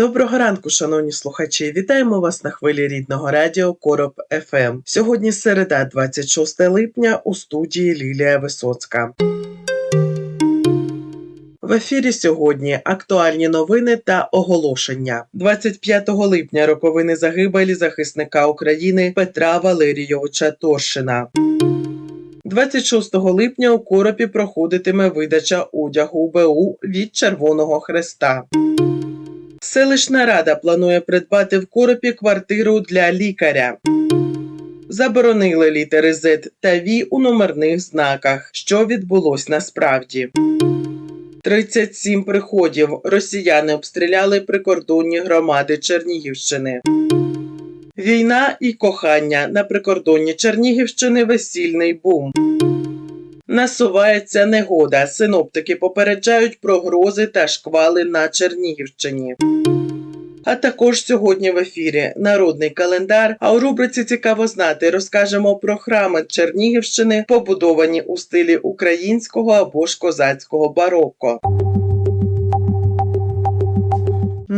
Доброго ранку, шановні слухачі! Вітаємо вас на хвилі рідного радіо Короб ФМ. Сьогодні середа, 26 липня, у студії Лілія Висоцька. В ефірі сьогодні актуальні новини та оголошення. 25 липня роковини загибелі захисника України Петра Валерійовича Торшина. 26 липня у Коропі проходитиме видача одягу БУ від Червоного Хреста. Селищна рада планує придбати в Коропі квартиру для лікаря. Заборонили літери Z та V у номерних знаках, що відбулось насправді. 37 приходів росіяни обстріляли прикордонні громади Чернігівщини. Війна і кохання на прикордонні Чернігівщини весільний бум. Насувається негода. Синоптики попереджають про грози та шквали на Чернігівщині. А також сьогодні в ефірі народний календар. А у рубриці цікаво знати розкажемо про храми Чернігівщини, побудовані у стилі українського або ж козацького бароко.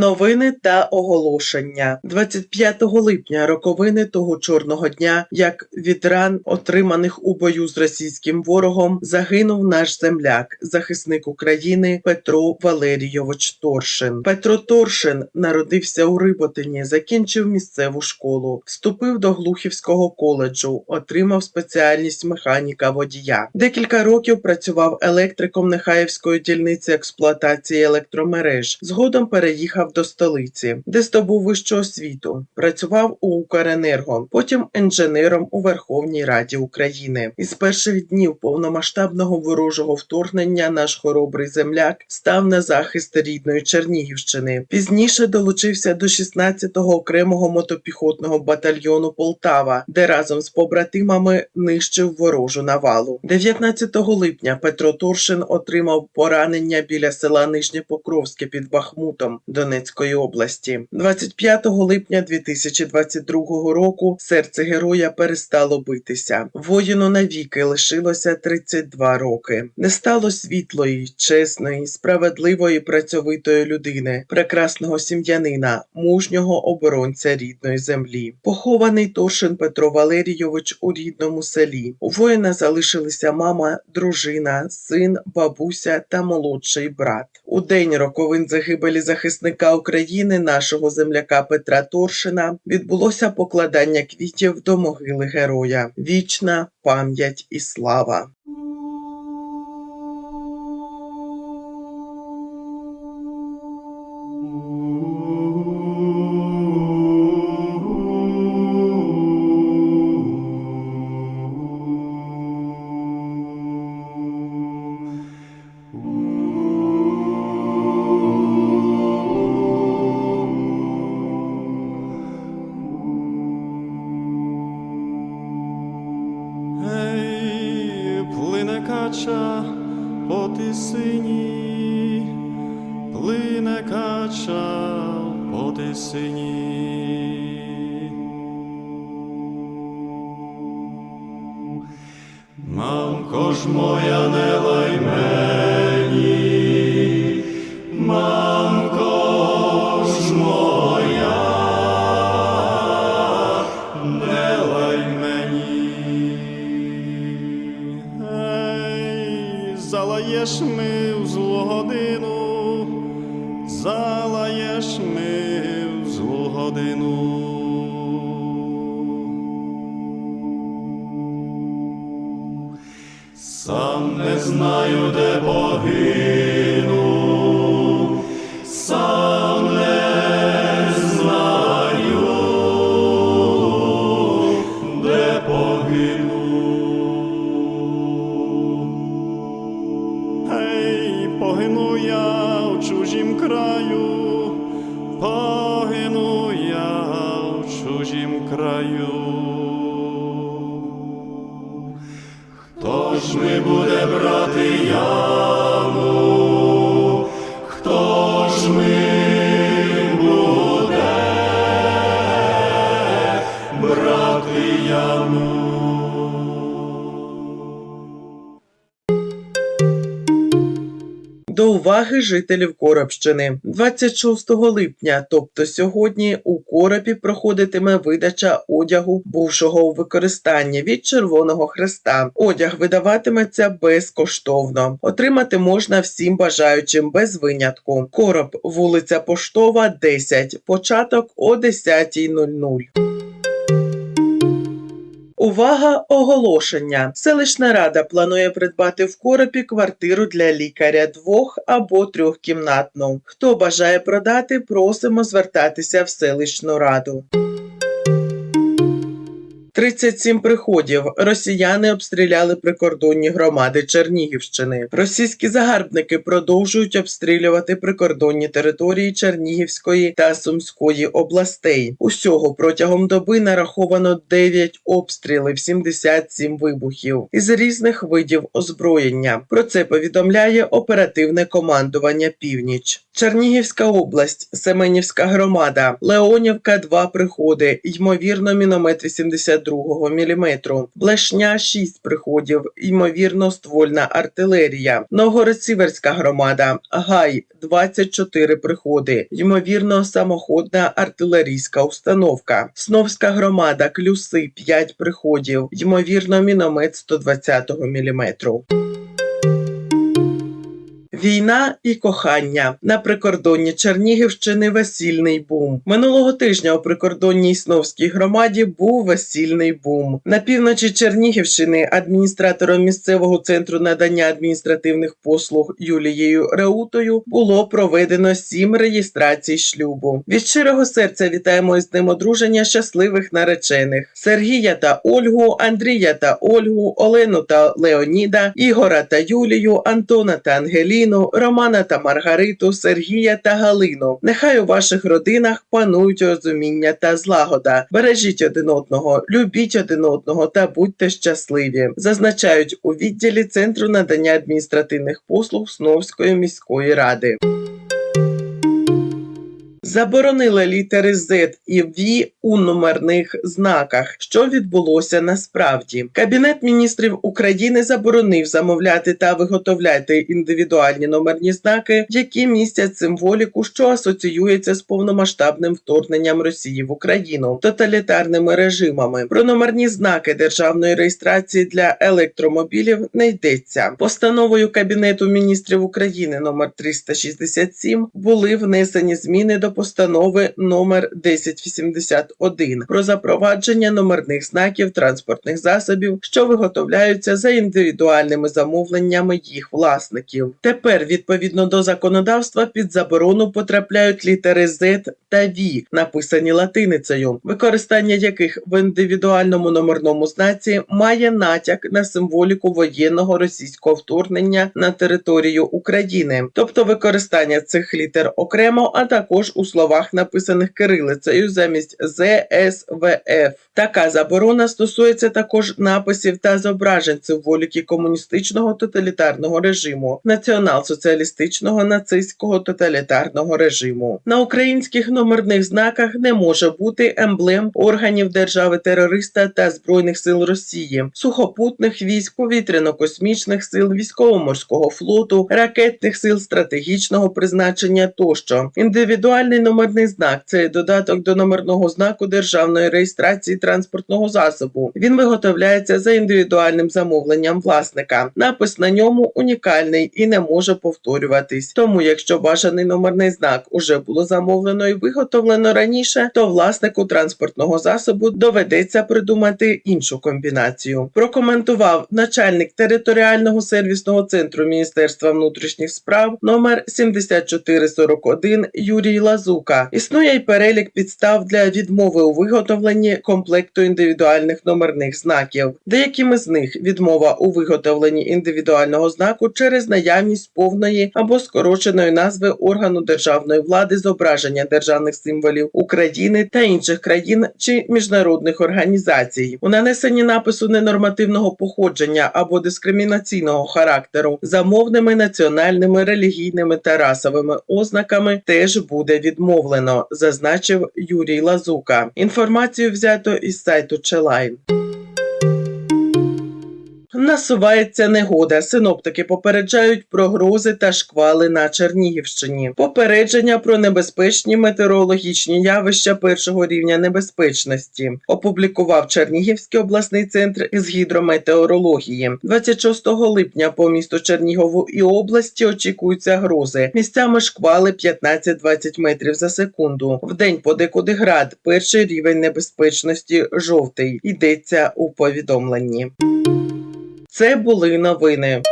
Новини та оголошення 25 липня роковини того чорного дня, як від ран, отриманих у бою з російським ворогом, загинув наш земляк, захисник України Петро Валерійович Торшин. Петро Торшин народився у Риботині, закінчив місцеву школу, вступив до Глухівського коледжу, отримав спеціальність механіка водія. Декілька років працював електриком Нехаївської дільниці експлуатації електромереж. Згодом переїхав до столиці, де здобув вищу освіту. Працював у Укренерго, потім інженером у Верховній Раді України. Із перших днів повномасштабного ворожого вторгнення наш хоробрий земляк став на захист рідної Чернігівщини. Пізніше долучився до 16-го окремого мотопіхотного батальйону Полтава, де разом з побратимами нищив ворожу навалу. 19 липня Петро Торшин отримав поранення біля села Нижнє Покровське під Бахмутом Донецької області. 25 липня 2022 року серце героя перестало битися. Воїну навіки лишилося 32 роки. Не стало світлої, чесної, справедливої, працьовитої людини, прекрасного сім'янина, мужнього оборонця рідної землі. Похований Торшин Петро Валерійович у рідному селі. У воїна залишилися мама, дружина, син, бабуся та молодший брат. У день роковин загибелі захисника України, нашого земляка Петра Торшина, відбулося покладання квітів до могили героя. Вічна пам'ять і слава. По. Мамко ж моя не уваги жителів Коробщини 26 липня, тобто сьогодні, у Коробі проходитиме видача одягу бувшого у використанні від Червоного Хреста. Одяг видаватиметься безкоштовно. Отримати можна всім бажаючим без винятку. Короб, вулиця Поштова, 10. Початок о 10.00. Увага! Оголошення! Селищна рада планує придбати в Коропі квартиру для лікаря двох або трьохкімнатну. Хто бажає продати, просимо звертатися в селищну раду. 37 приходів. Росіяни обстріляли прикордонні громади Чернігівщини. Російські загарбники продовжують обстрілювати прикордонні території Чернігівської та Сумської областей. Усього протягом доби нараховано 9 обстрілів, 77 вибухів із різних видів озброєння. Про це повідомляє оперативне командування Північ. Чернігівська область, Семенівська громада, Леонівка, 2 приходи, ймовірно, міномет 82 мм, Блешня 6 приходів, ймовірно, ствольна артилерія, Новгород-Сіверська громада, Гай 24 приходи, ймовірно, самоходна артилерійська установка, Сновська громада, Клюси 5 приходів, ймовірно, міномет 120 мм. Війна і кохання на прикордонні Чернігівщини весільний бум. Минулого тижня у прикордонній Сновській громаді був весільний бум. На півночі Чернігівщини адміністратором місцевого центру надання адміністративних послуг Юлією Реутою було проведено сім реєстрацій шлюбу. Від щирого серця вітаємо із ним одруження щасливих наречених Сергія та Ольгу, Андрія та Ольгу, Олену та Леоніда, Ігора та Юлію, Антона та Ангеліну, Романа та Маргариту, Сергія та Галину. Нехай у ваших родинах панують розуміння та злагода. Бережіть один одного, любіть один одного та будьте щасливі. Зазначають у відділі Центру надання адміністративних послуг Сновської міської ради. Заборонили літери Z і V у номерних знаках. Що відбулося насправді? Кабінет міністрів України заборонив замовляти та виготовляти індивідуальні номерні знаки, які містять символіку, що асоціюється з повномасштабним вторгненням Росії в Україну, тоталітарними режимами. Про номерні знаки державної реєстрації для електромобілів не йдеться. Постановою Кабінету міністрів України номер 367 були внесені зміни до постанови номер 1081 про запровадження номерних знаків транспортних засобів, що виготовляються за індивідуальними замовленнями їх власників. Тепер, відповідно до законодавства, під заборону потрапляють літери Z та V, написані латиницею, використання яких в індивідуальному номерному знаці має натяк на символіку воєнного російського вторгнення на територію України, тобто використання цих літер окремо, а також у словах, написаних кирилицею замість ЗСВФ. Така заборона стосується також написів та зображень символіки комуністичного тоталітарного режиму, націонал-соціалістичного нацистського тоталітарного режиму. На українських номерних знаках не може бути емблем органів держави-терориста та збройних сил Росії, сухопутних військ, повітряно-космічних сил, військово-морського флоту, ракетних сил стратегічного призначення тощо. Індивідуальний номерний знак це додаток до номерного знаку державної реєстрації транспортного засобу. Він виготовляється за індивідуальним замовленням власника. Напис на ньому унікальний і не може повторюватись. Тому, якщо бажаний номерний знак уже було замовлено і виготовлено раніше, то власнику транспортного засобу доведеться придумати іншу комбінацію. Прокоментував начальник територіального сервісного центру Міністерства внутрішніх справ номер 7441 Юрій Лазука. Існує й перелік підстав для відмови у виготовленні комплекту індивідуальних номерних знаків. Деякими з них відмова у виготовленні індивідуального знаку через наявність повної або скороченої назви органу державної влади, зображення державних символів України та інших країн чи міжнародних організацій, у нанесенні напису ненормативного походження або дискримінаційного характеру за мовними, національними, релігійними та расовими ознаками теж буде відмовлено, зазначив Юрій Лазука. Інформацію взято із сайту Челайн. Насувається негода. Синоптики попереджають про грози та шквали на Чернігівщині. Попередження про небезпечні метеорологічні явища першого рівня небезпечності опублікував Чернігівський обласний центр з гідрометеорології. 26 липня по місту Чернігову і області очікуються грози. Місцями шквали 15-20 метрів за секунду. В день подекуди град. Перший рівень небезпечності жовтий. Йдеться у повідомленні. Це були новини.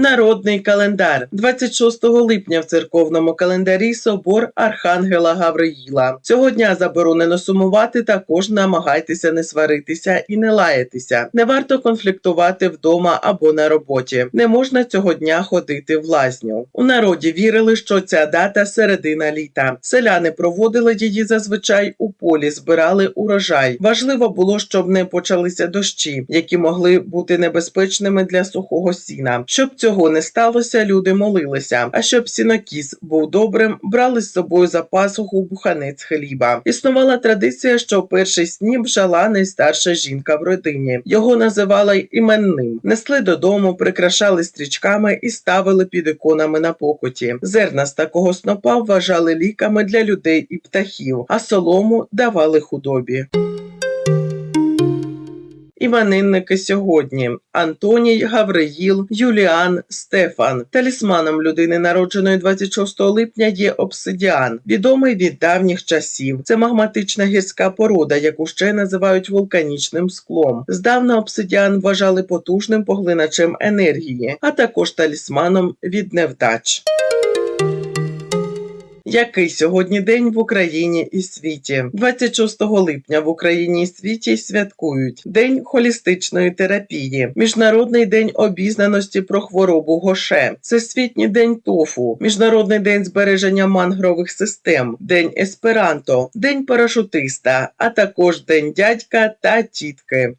Народний календар 26 липня в церковному календарі собор Архангела Гавриїла. Цього дня заборонено сумувати. Також намагайтеся не сваритися і не лаятися. Не варто конфліктувати вдома або на роботі. Не можна цього дня ходити в лазню. У народі вірили, що ця дата середина літа. Селяни проводили її зазвичай у полі, збирали урожай. Важливо було, щоб не почалися дощі, які могли бути небезпечними для сухого сіна. Щоб цього не сталося, люди молилися. А щоб сінокіс був добрим, брали з собою за пасуху буханець хліба. Існувала традиція, що перший сніп жала найстарша жінка в родині. Його називали іменним. Несли додому, прикрашали стрічками і ставили під іконами на покуті. Зерна з такого снопа вважали ліками для людей і птахів, а солому давали худобі. Іменинники сьогодні: Антоній, Гавриїл, Юліан, Стефан. Талісманом людини, народженої 26 липня, є обсидіан, відомий від давніх часів. Це магматична гірська порода, яку ще називають вулканічним склом. Здавна обсидіан вважали потужним поглиначем енергії, а також талісманом від невдач. Який сьогодні день в Україні і світі? 26 липня в Україні і світі святкують День холістичної терапії, Міжнародний день обізнаності про хворобу Гоше, Всесвітній день тофу, Міжнародний день збереження мангрових систем, День есперанто, День парашутиста, а також День дядька та тітки.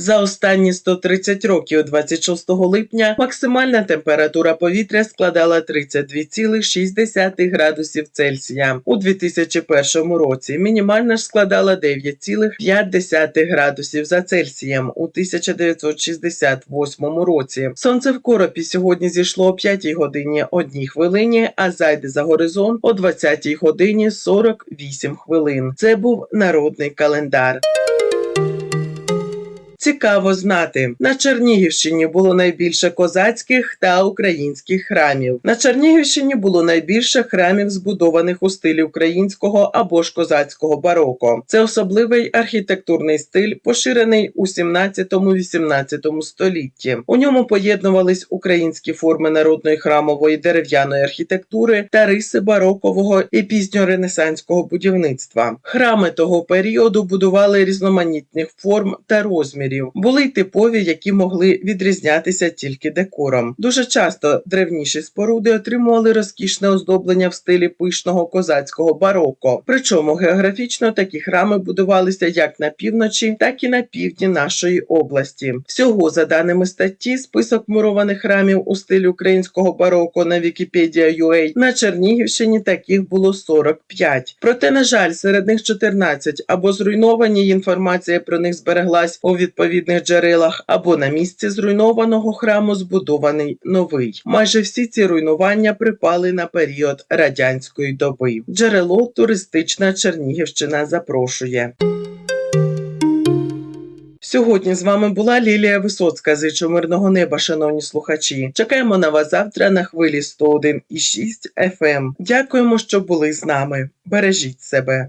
За останні 130 років, 26 липня, максимальна температура повітря складала 32,6 градусів Цельсія. У 2001 році мінімальна ж складала 9,5 градусів за Цельсієм у 1968 році. Сонце в коропі сьогодні зійшло о 5 годині 1 хвилині, а зайде за горизонт о 20 годині 48 хвилин. Це був народний календар. Цікаво знати, на Чернігівщині було найбільше козацьких та українських храмів. На Чернігівщині було найбільше храмів, збудованих у стилі українського або ж козацького бароко. Це особливий архітектурний стиль, поширений у 17-18 столітті. У ньому поєднувались українські форми народної храмової дерев'яної архітектури та риси барокового і пізньоренесанського будівництва. Храми того періоду будували різноманітних форм та розмірів. Були й типові, які могли відрізнятися тільки декором. Дуже часто древніші споруди отримували розкішне оздоблення в стилі пишного козацького бароко. Причому географічно такі храми будувалися як на півночі, так і на півдні нашої області. Всього, за даними статті, список мурованих храмів у стилі українського бароко на Wikipedia.ua на Чернігівщині таких було 45. Проте, на жаль, серед них 14 або зруйновані, інформація про них збереглась у відповідних джерелах, або на місці зруйнованого храму збудований новий. Майже всі ці руйнування припали на період радянської доби. Джерело туристична Чернігівщина запрошує. Сьогодні з вами була Лілія Висоцька. Зичу мирного неба, шановні слухачі. Чекаємо на вас завтра на хвилі 101,6 FM. Дякуємо, що були з нами. Бережіть себе.